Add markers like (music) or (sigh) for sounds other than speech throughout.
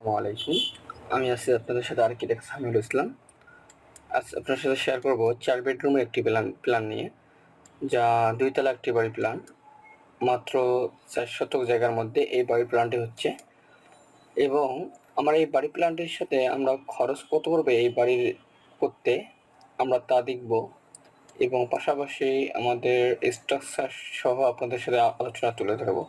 আলাইকুম। আমি আছি আপনাদের সাথে আর্কিটেক্ট সামিউল ইসলাম। আজ আপনার সাথে শেয়ার করব চার বেডরুমের একটি প্ল্যান প্ল্যান নিয়ে, যা দুই তলা একটি বাড়ি প্ল্যান মাত্র চার শতক জায়গার মধ্যে এই বাড়ি প্ল্যানটি হচ্ছে। এবং আমার এই বাড়ি প্ল্যানটির সাথে আমরা খরচ কত পড়বে এই বাড়ির করতে, আমরা তা দেখব। এবং পাশাপাশি আমাদের স্ট্রাকচার সহ আপনাদের সাথে আলোচনা তুলে ধরবো।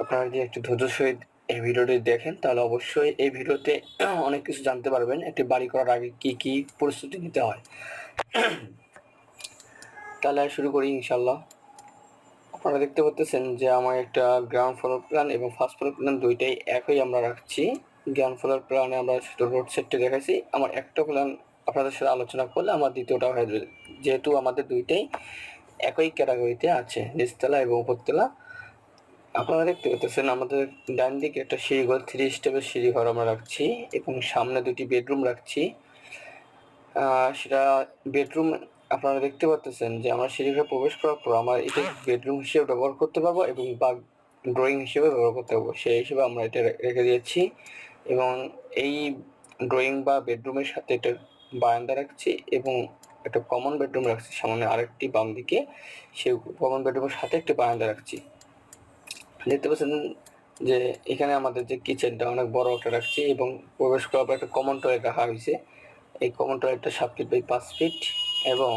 আপনারা যদি একটু ধৈর্য সহিত এই ভিডিওটি দেখেন, তাহলে অবশ্যই এই ভিডিওতে (clears throat) অনেক কিছু জানতে পারবেন, একটি বাড়ি করার আগে কি কি প্রস্তুতি নিতে হয়। (clears throat) তাহলে শুরু করি ইনশাল্লাহ আপনারা দেখতে পাচ্ছেন যে আমার একটা গ্রাউন্ড ফ্লোর প্ল্যান এবং ফার্স্ট ফ্লোর প্ল্যান দুইটাই একই আমরা রাখছি। গ্রাউন্ড ফ্লোর প্ল্যানে আমরা শুধু রোড সেটটি দেখাইছি। আমার একটা প্ল্যান আপনাদের সাথে আলোচনা করলে আমার দ্বিতীয়টা হয়ে যাবে। যেহেতু আমাদের দুইটাই একই ক্যাটাগরিতে আছে, নিচতলা এবং উপরতলা। আপনারা দেখতে পাচ্ছেন, আমাদের ডান দিকে একটা সিঁড়িঘর থ্রি স্টেপের সিঁড়িঘর আমরা রাখছি এবং সামনে দুটি বেডরুম রাখছি। সেটা বেডরুম আপনারা দেখতে পাচ্ছেন যে আমরা সিঁড়িঘরে প্রবেশ করার পর আমরা এটা বেডরুম হিসেবে ব্যবহার করতে পারব এবং বা ড্রয়িং হিসেবে ব্যবহার করতে পারব। সেই হিসেবে আমরা এটা রেখে দিয়েছি এবং এই ড্রয়িং বা বেডরুমের সাথে একটা বারান্দা রাখছি এবং একটা কমন বেডরুম রাখছি। সামনে আরেকটি বাম দিকে সেই কমন বেডরুমের সাথে একটি বারান্দা রাখছি। দেখতে পাচ্ছেন যে এখানে আমাদের যে কিচেনটা অনেক বড় একটা রাখছি এবং প্রবেশ করার পর একটা কমন টয়লেট রাখা হয়েছে। এই কমন টয়লেটটা সাত ফিট বাই পাঁচ ফিট এবং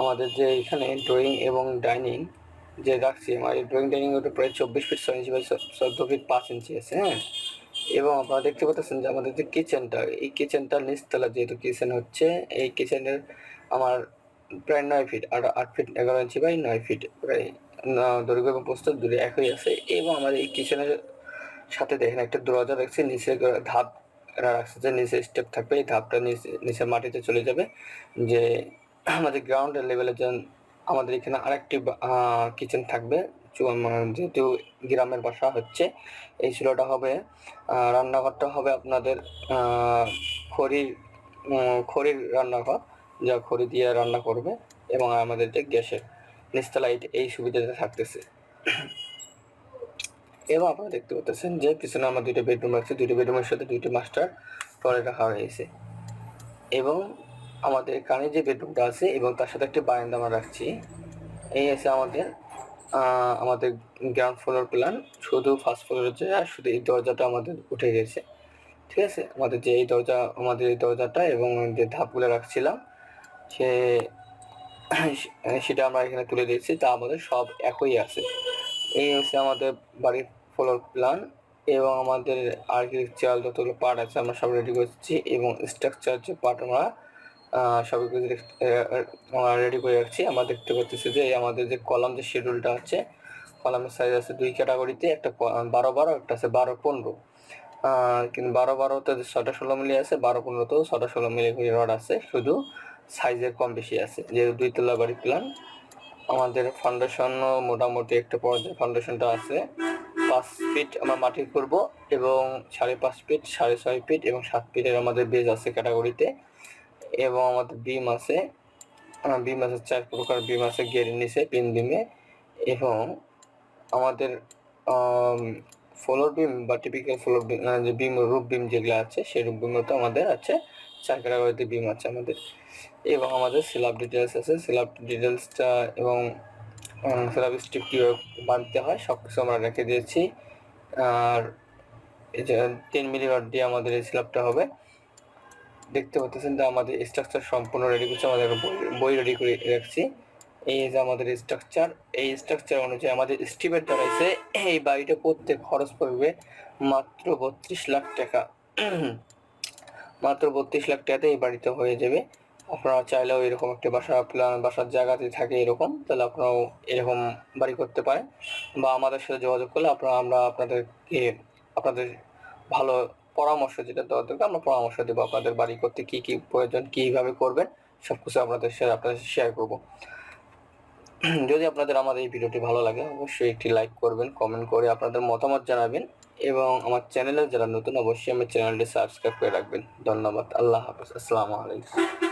আমাদের যে এখানে ড্রয়িং এবং ডাইনিং যে রাখছি, আমার এই ড্রয়িং ডাইনিং ওটা প্রায় চব্বিশ ফিট ছয় ইঞ্চি বাই চোদ্দ ফিট পাঁচ ইঞ্চি আছে হ্যাঁ? এবং আপনারা দেখতে পাচ্ছেন যে আমাদের যে কিচেনটা এই কিচেনটা নিচতলা যেহেতু কিচেন হচ্ছে, এই কিচেনের আমার প্রায় নয় ফিট আর আট ফিট এগারো ইঞ্চি বাই নয় ফিট প্রায় দৈর্ঘ্য এবং প্রস্থ দূরে একই আছে এবং আমার এই কিচেনের সাথে দেখেন একটা দরজা রাখছি নিচে ধাপ রাখছে যে নিচে স্টেপ থাকবে, এই ধাপটা নিচে নিচে মাটিতে চলে যাবে। যে আমাদের গ্রাউন্ড লেভেলের যেন আমাদের এখানে আরেকটি কিচেন থাকবে যেহেতু গ্রামের বাসা হচ্ছে, এই চুলাটা হবে রান্নাঘরটা হবে আপনাদের খড়ির খড়ির রান্নাঘর, যা খড়ি দিয়ে রান্না করবে এবং আমাদের যে গ্যাসের নিচতলা এই- সুবিধাটা থাকতেছে। এবং আপনারা দেখতে পাচ্ছেন যে পিছনে আমার দুইটা বেডরুম আছে, দুইটা বেডরুমের সাথে দুইটি মাস্টার টয়লেট রাখা হয়েছে। এবং আমাদের এখানে যে বেডরুমটা আছে এবং তার সাথে একটি বারান্দা আমরা রাখছি। এই আছে আমাদের আমাদের গ্রাউন্ড ফ্লোর প্ল্যান শুধু ফার্স্ট ফ্লোর যে আর শুধু এই দরজাটা আমাদের উঠে গেছে। ঠিক আছে? আমাদের যে এই দরজা, আমাদের এই দরজাটা এবং যে ধাপগুলো রাখছিলাম, সে সেটা আমরা এখানে তুলে দিয়েছি তা আমাদের সব একই আছে। এই হচ্ছে আমাদের বাড়ির ফ্লোর প্ল্যান এবং আমাদের আর্কিটেকচার যতগুলো পার্ট আছে আমরা সব রেডি করছি এবং স্ট্রাকচার যে পার্ট আমরা সব আমরা রেডি করে রাখছি। আমরা দেখতে পাচ্ছি যে আমাদের যে কলাম যে শিডিউলটা আছে কলামের সাইজ আছে দুই ক্যাটাগরিতে একটা বারো বারো, একটা আছে বারো পনেরো। কিন্তু বারো বারোতে ছটা ষোলো মিলি আছে, বারো পনেরোতেও ছটা ষোলো মিলি করে রড আছে, শুধু সাইজের কম বেশি আছে। যেহেতু দুই তলা বাড়ি প্ল্যান আমাদের ফাউন্ডেশন মোটামুটি একটা পর্যায়ে ফাউন্ডেশনটা আছে। পাঁচ ফিট আমরা মাটি করব এবং সাড়ে পাঁচ ফিট সাড়ে ছয় ফিট এবং সাত ফিটের আমাদের বেজ আছে ক্যাটাগরিতে এবং আমাদের বিম আছে। বিম আছে, চার প্রকার বিম আছে গেরের নিচে পিন বিমে এবং আমাদের ফ্লোর বিম বা টিপিক্যাল ফ্লোর যে বিম রূপ বিম যেগুলো আছে, সেই রূপ বিমও তো আমাদের আছে ক্যাটাগরিতে বিম আছে আমাদের। এবং আমাদের সিলাব ডিটেলস আছে সিলাব ডিটেলসটা এবং সিলাব স্ট্রিপ কীভাবে বাঁধতে হয় সব কিছু আমরা রেখে দিয়েছি। আর এই যে তিন মিলি দিয়ে আমাদের এই সিলাবটা হবে। দেখতে পাচ্ছেন যে আমাদের স্ট্রাকচার সম্পূর্ণ রেডি করছে, আমাদের বই রেডি করে রাখছি। এই যে আমাদের স্ট্রাকচার এই স্ট্রাকচার অনুযায়ী আমাদের স্টিমেট দাঁড়াইছে। এই বাড়িটা করতে খরচ পড়বে মাত্র বত্রিশ লাখ টাকা। (clears throat) মাত্র বত্রিশ লাখ টাকাতে এই বাড়িতে হয়ে যাবে। আপনারা চাইলেও এরকম একটা বাসা প্ল্যান বাসার জায়গাতে থাকে এরকম, তাহলে আপনারাও এরকম বাড়ি করতে পারেন। বা আমাদের সাথে যোগাযোগ করলে আপনারা, আমরা আপনাদেরকে, আপনাদের ভালো পরামর্শ যেটা দেওয়ার দরকার, আমরা পরামর্শ দেবো আপনাদের বাড়ি করতে কি কি প্রয়োজন, কীভাবে করবেন সব কিছু আপনাদের সাথে, আপনাদের শেয়ার করব। (clears throat) যদি আপনাদের আমার এই ভিডিওটি ভালো লাগে, অবশ্যই একটি লাইক করবেন কমেন্ট করে আপনাদের মতামত জানাবেন এবং আমার চ্যানেলে যারা নতুন, অবশ্যই আমার চ্যানেলটি সাবস্ক্রাইব করে রাখবেন। ধন্যবাদ, আল্লাহ হাফেজ, আসসালামু আলাইকুম।